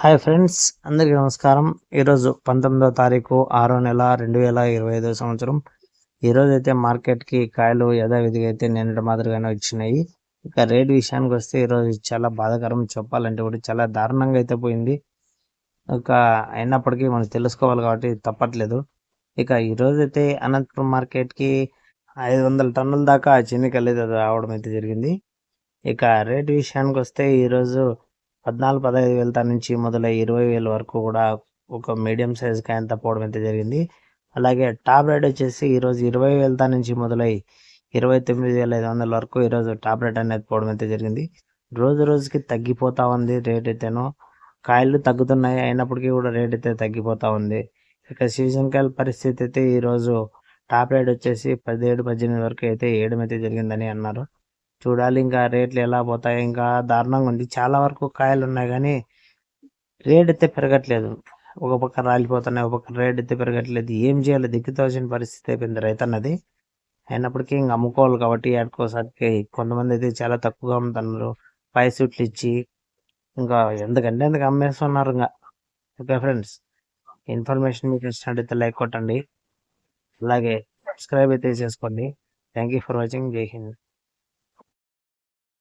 Hi friends అందరికీ నమస్కారం. ఈరోజు పంతొమ్మిదో తారీఖు ఆరో నెల రెండు వేల ఇరవై ఐదో సంవత్సరం. ఈరోజు అయితే మార్కెట్కి కాయలు యథావిధిగా అయితే నిన్నటి మాదిరిగానే వచ్చినాయి. ఇక రేట్ విషయానికి వస్తే ఈరోజు చాలా బాధాకరం చెప్పాలంటే కూడా చాలా దారుణంగా అయితే పోయింది. ఇక అయినప్పటికీ మనం తెలుసుకోవాలి కాబట్టి తప్పట్లేదు. ఇక ఈరోజు అయితే అనంతపురం మార్కెట్కి ఐదు వందల టన్నుల దాకా చెన్నికలు అయితే రావడం అయితే జరిగింది. ఇక రేట్ విషయానికి వస్తే ఈరోజు పద్నాలుగు పదహైదు వేల నుంచి మొదలై ఇరవై వేల వరకు కూడా ఒక మీడియం సైజ్ కాయంత పోవడం అయితే జరిగింది. అలాగే టాప్ రేట్ వచ్చేసి ఈరోజు ఇరవై వేల నుంచి మొదలై ఇరవై తొమ్మిది వేల ఐదు వందల వరకు ఈరోజు టాప్ రేట్ అనేది పోవడం అయితే జరిగింది. రోజు రోజుకి తగ్గిపోతూ ఉంది రేట్ అయితేనో. కాయలు తగ్గుతున్నాయి అయినప్పటికీ కూడా రేట్ అయితే తగ్గిపోతూ ఉంది. ఇక సీజన్ కాయల పరిస్థితి అయితే ఈరోజు టాప్ రేట్ వచ్చేసి పదిహేడు పద్దెనిమిది వరకు అయితే వేయడం అయితే జరిగిందని అన్నారు. చూడాలి. ఇంకా రేట్లు ఎలా పోతాయి? ఇంకా దారుణంగా ఉంది. చాలా వరకు కాయలు ఉన్నాయి కానీ రేట్ అయితే పెరగట్లేదు. ఒక పక్క రాలిపోతున్నాయి ఒక పక్క రేట్ అయితే పెరగట్లేదు. ఏం చేయాలి? దిక్కుతోచిన పరిస్థితి అయిపోయింది రైతన్నది. అయినప్పటికీ ఇంకా అమ్ముకోవాలి కాబట్టి ఆడుకోసారికి కొంతమంది అయితే చాలా తక్కువగా అమ్ముతున్నారు. పై సూట్లు ఇచ్చి ఇంకా ఎందుకంటే ఎందుకు అమ్మేస్తున్నారు ఇంకా? ఓకే ఫ్రెండ్స్ ఇన్ఫర్మేషన్ మీకు ఇచ్చినట్టయితే లైక్ కొట్టండి. అలాగే సబ్స్క్రైబ్ అయితే చేసుకోండి. Thank you for watching. Jai Hind.